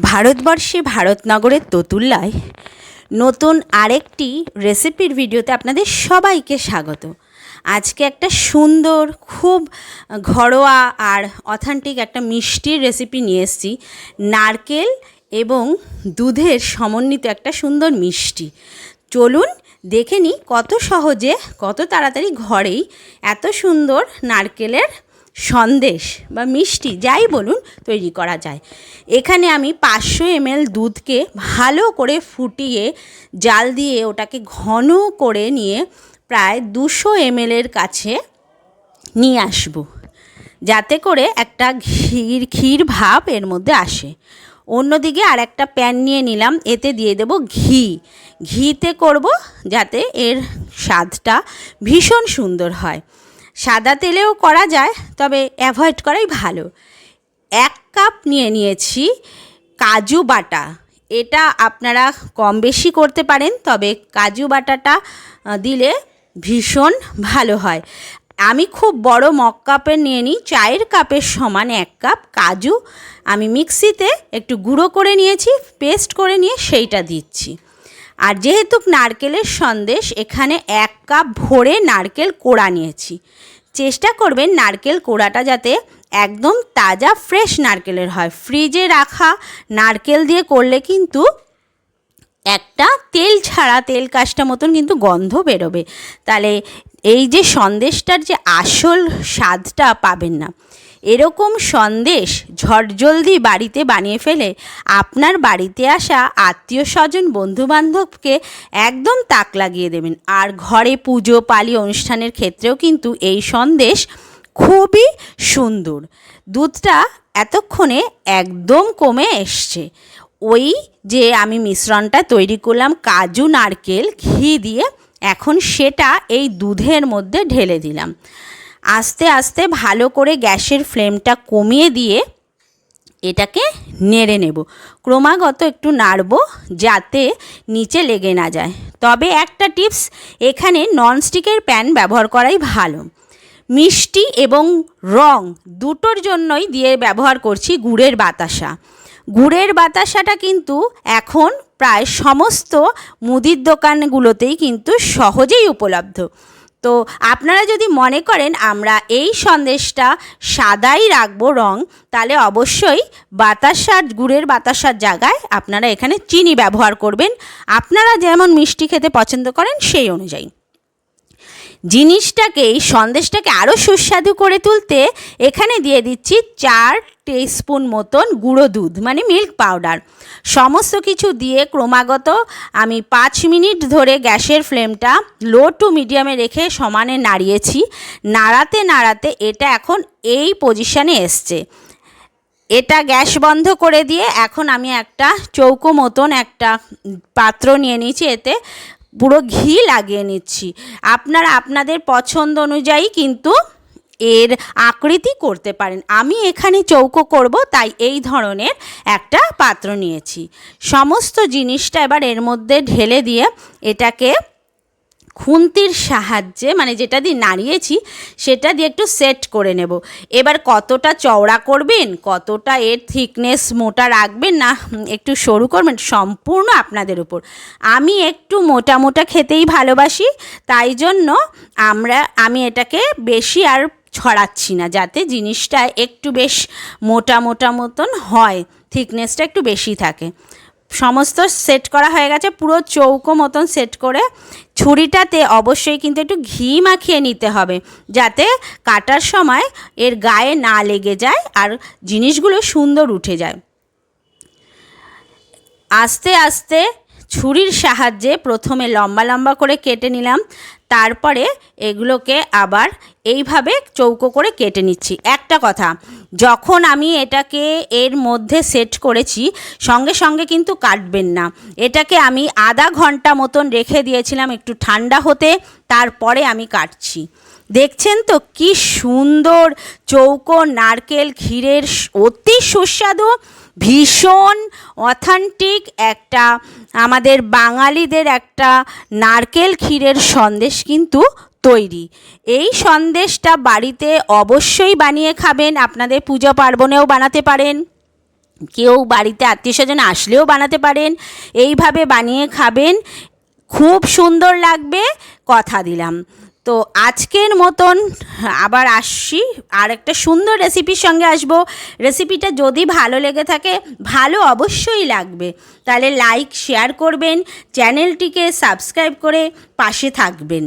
ভারতবর্ষে ভারতনগরের ততুল্লায় নতুন আরেকটি রেসিপির ভিডিওতে আপনাদের সবাইকে স্বাগত। আজকে একটা সুন্দর, খুব ঘরোয়া আর অথেন্টিক একটা মিষ্টির রেসিপি নিয়ে এসেছি। নারকেল এবং দুধের সমন্বিত একটা সুন্দর মিষ্টি। চলুন দেখে নিই কত সহজে, কত তাড়াতাড়ি ঘরেই এত সুন্দর নারকেলের সন্দেশ বা মিষ্টি, যাই বলুন, তৈরি করা যায়। এখানে আমি পাঁচশো এমএল দুধকে ভালো করে ফুটিয়ে জাল দিয়ে ওটাকে ঘন করে নিয়ে প্রায় দুশো এমএলের কাছে নিয়ে আসব। যাতে করে একটা ক্ষীর ক্ষীর ভাব এর মধ্যে আসে। অন্যদিকে আর একটা প্যান নিয়ে নিলাম, এতে দিয়ে দেব ঘি। ঘিতে করব যাতে এর স্বাদটা ভীষণ সুন্দর হয়। সাদা তেলেও করা যায়, তবে অ্যাভয়েড করাই ভালো। এক কাপ নিয়ে নিয়েছি কাজু বাটা। এটা আপনারা কম বেশি করতে পারেন, তবে কাজু বাটাটা দিলে ভীষণ ভালো হয়। আমি খুব বড় মগ কাপের নিয়ে নিই, চায়ের কাপের সমান এক কাপ কাজু। আমি মিক্সিতে একটু গুঁড়ো করে নিয়েছি পেস্ট করে নিয়ে সেইটা দিচ্ছি। আর যেহেতু নারকেলের সন্দেশ, এখানে এক কাপ ভরে নারকেল কোড়া নিয়েছি। চেষ্টা করবেন নারকেল কোড়াটা যাতে একদম তাজা, ফ্রেশ নারকেলের হয়। ফ্রিজে রাখা নারকেল দিয়ে করলে কিন্তু একটা তেল ছাড়া, তেল কাজটা মতন কিন্তু গন্ধ বেরোবে। তাহলে এই যে সন্দেশটার যে আসল স্বাদটা পাবেন না। এরকম সন্দেশ ঝটজলদি বাড়িতে বানিয়ে ফেলে আপনার বাড়িতে আসা আত্মীয় স্বজন বন্ধুবান্ধবকে একদম তাক লাগিয়ে দেবেন। আর ঘরে পুজো, পালি অনুষ্ঠানের ক্ষেত্রেও কিন্তু এই সন্দেশ খুবই সুন্দর। দুধটা এতক্ষণে একদম কমে এসছে। ওই যে আমি মিশ্রণটা তৈরি করলাম, কাজু, নারকেল, ঘি দিয়ে, এখন সেটা এই দুধের মধ্যে ঢেলে দিলাম। আস্তে আস্তে ভালো করে গ্যাসের ফ্লেমটা কমিয়ে দিয়ে এটাকে নেড়ে নেব। ক্রমাগত একটু নাড়ব যাতে নিচে লেগে না যায়। তবে একটা টিপস, এখানে ননস্টিকের প্যান ব্যবহার করাই ভালো। মিষ্টি এবং রং দুটোর জন্যই দিয়ে ব্যবহার করছি গুড়ের বাতাসা। গুড়ের বাতাসাটা কিন্তু এখন প্রায় সমস্ত মুদির দোকানগুলোতেই কিন্তু সহজেই উপলব্ধ। তো আপনারা যদি মনে করেন আমরা এই সন্দেশটা সাদাই রাখব রং, তাহলে অবশ্যই বাতাসার, গুড়ের বাতাসার জায়গায় আপনারা এখানে চিনি ব্যবহার করবেন। আপনারা যেমন মিষ্টি খেতে পছন্দ করেন সেই অনুযায়ী। জিনিসটাকে, এই সন্দেশটাকে আরও সুস্বাদু করে তুলতে এখানে দিয়ে দিচ্ছি চার স্পুন মতন গুঁড়ো দুধ মানে মিল্ক পাউডার। সমস্ত কিছু দিয়ে ক্রমাগত আমি পাঁচ মিনিট ধরে গ্যাসের ফ্লেমটা লো টু মিডিয়ামে রেখে সমানে নাড়িয়েছি। নাড়াতে নাড়াতে এটা এখন এই পজিশানে এসছে। এটা গ্যাস বন্ধ করে দিয়ে এখন আমি একটা চৌকো মতন একটা পাত্র নিয়ে নিয়েছি, এতে পুরো ঘি লাগিয়ে নিচ্ছি। আপনারা আপনাদের পছন্দ অনুযায়ী কিন্তু এর আকৃতি করতে পারেন। আমি এখানে চৌকো করব, তাই এই ধরনের একটা পাত্র নিয়েছি। সমস্ত জিনিসটা এবার এর মধ্যে ঢেলে দিয়ে এটাকে খুন্তির সাহায্যে মানে যেটা দিয়ে নাড়িয়েছি, সেটা দিয়ে একটু সেট করে নেব। এবার কতটা চওড়া করবেন, কতটা এর থিকনেস মোটা রাখবেন, না, একটু সরু করবেন, সম্পূর্ণ আপনাদের উপর। আমি একটু মোটা মোটা খেতেই ভালোবাসি, তাই জন্য আমরা, আমি এটাকে বেশি আর ছড়াচ্ছি না, যাতে জিনিসটা একটু বেশ মোটা মোটা মতন হয় থিকনেসটা একটু বেশি থাকে। সমস্ত সেট করা হয়ে গেছে, পুরো চৌকো মতন সেট করে। ছুরিটাতে অবশ্যই কিন্তু একটু ঘি মাখিয়ে নিতে হবে, যাতে কাটার সময় এর গায়ে না লেগে যায় আর জিনিসগুলো সুন্দর উঠে যায়। আস্তে আস্তে ছুরির সাহায্যে প্রথমে লম্বা লম্বা করে কেটে নিলাম। তারপরে এগুলোকে আবার এইভাবে চৌকো করে কেটে নিচ্ছি। একটা কথা, যখন আমি এটাকে এর মধ্যে সেট করেছি, সঙ্গে সঙ্গে কিন্তু কাটবেন না। এটাকে আমি আধা ঘণ্টা মতন রেখে দিয়েছিলাম একটু ঠান্ডা হতে, তারপরে আমি কাটছি। দেখছেন তো কি সুন্দর চৌকো নারকেল ক্ষীরের অতি সুস্বাদু, ভীষণ অথেন্টিক একটা, আমাদের বাঙালিদের একটা নারকেল ক্ষীরের সন্দেশ কিন্তু তৈরি। এই সন্দেশটা বাড়িতে অবশ্যই বানিয়ে খাবেন, আপনাদের পুজো পার্বণেও বানাতে পারেন, কেউ বাড়িতে আত্মীয় স্বজন আসলেও বানাতে পারেন, এইভাবে বানিয়ে খাবেন, খুব সুন্দর লাগবে, কথা দিলাম। তো আজকের মতন আবার আসছি, আর একটা সুন্দর রেসিপির সঙ্গে আসব। রেসিপিটা যদি ভালো লেগে থাকে, ভালো অবশ্যই লাগবে। তাহলে লাইক শেয়ার করবেন চ্যানেলটিকে সাবস্ক্রাইব করে পাশে থাকবেন।